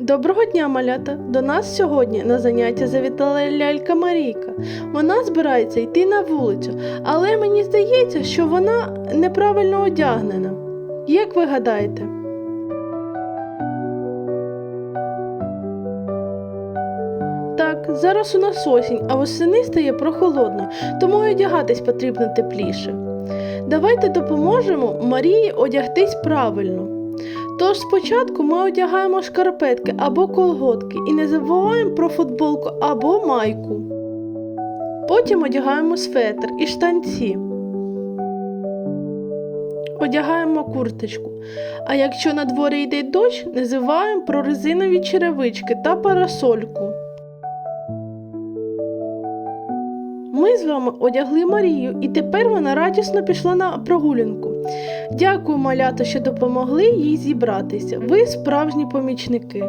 Доброго дня, малята! До нас сьогодні на заняття завітала лялька Марійка. Вона збирається йти на вулицю, але мені здається, що вона неправильно одягнена. Як ви гадаєте? Так, зараз у нас осінь, а восени стає прохолодно, тому й одягатись потрібно тепліше. Давайте допоможемо Марії одягтись правильно. Тож спочатку ми одягаємо шкарпетки або колготки і не забуваємо про футболку або майку. Потім одягаємо светр і штанці. Одягаємо курточку. А якщо на дворі йде дощ, не забуваємо про резинові черевички та парасольку. Ми з вами одягли Марію, і тепер вона радісно пішла на прогулянку. Дякую, малята, що допомогли їй зібратися. Ви справжні помічники.